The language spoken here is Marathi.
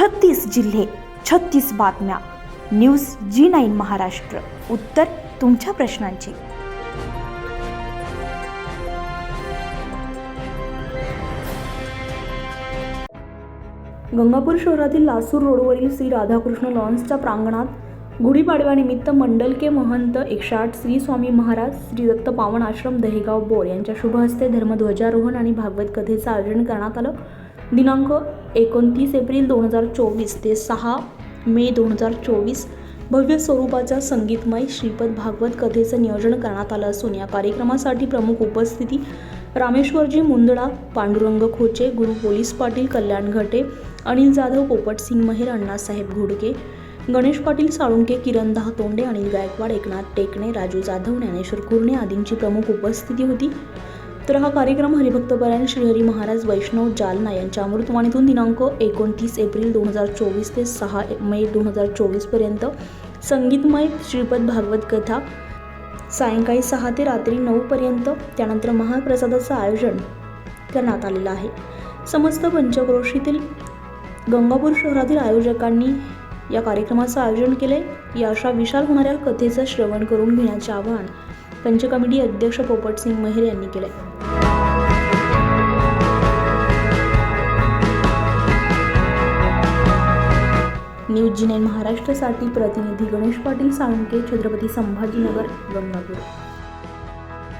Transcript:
छत्तीस जिल्हे छत्तीस बातम्या. News G nine Maharashtra. उत्तर तुमच्या प्रश्नांची. गंगापूर शहरातील लासूर रोडवरील श्री राधाकृष्ण लॉन्सच्या प्रांगणात गुढीपाडव्यानिमित्त मंडलके महंत एकशे आठ श्री स्वामी महाराज श्री दत्त पावन आश्रम दहेगाव बोर यांच्या शुभ हस्ते धर्मध्वजारोहण आणि भागवत कथेचं आयोजन करण्यात आलं. दिनांक एकोणतीस एप्रिल दोन हजार चोवीस ते सहा मे दोन हजार चोवीस भव्य स्वरूपाच्या संगीतमय श्रीपद भागवत कथेचं नियोजन करण्यात आलं असून या कार्यक्रमासाठी प्रमुख उपस्थिती रामेश्वरजी मुंदडा पांडुरंग खोचे गुरु पोलीस पाटील कल्याण घटे अनिल जाधव पोपटसिंग महेर अण्णासाहेब घोडके गणेश पाटील साळुंके किरण दहातोंडे अनिल गायकवाड एकनाथ टेकणे राजू जाधव ज्ञानेश्वर कुर्णे आदींची प्रमुख उपस्थिती होती. तर हा कार्यक्रम हरिभक्तपरायण श्रीहरी महाराज वैष्णव जालना यांच्या अमृतवाणीतून दिनांक एकोणतीस एप्रिल दोन हजार चोवीस ते सहा मे दोन हजार चोवीसपर्यंत संगीतमय श्रीपद भागवत कथा सायंकाळी सहा ते रात्री नऊपर्यंत त्यानंतर महाप्रसादाचं आयोजन करण्यात आलेलं आहे. समस्त पंचक्रोशीतील गंगापूर शहरातील आयोजकांनी या कार्यक्रमाचं आयोजन केले या अशा विशाल होणाऱ्या कथेचं श्रवण करून घेण्याचे आवाहन पंचकमिटी अध्यक्ष पोपटसिंग मेहर यांनी केले न्यूज जी महाराष्ट्रासाठी प्रतिनिधी गणेश पाटील साळुंके छत्रपती संभाजीनगर गंगापूर.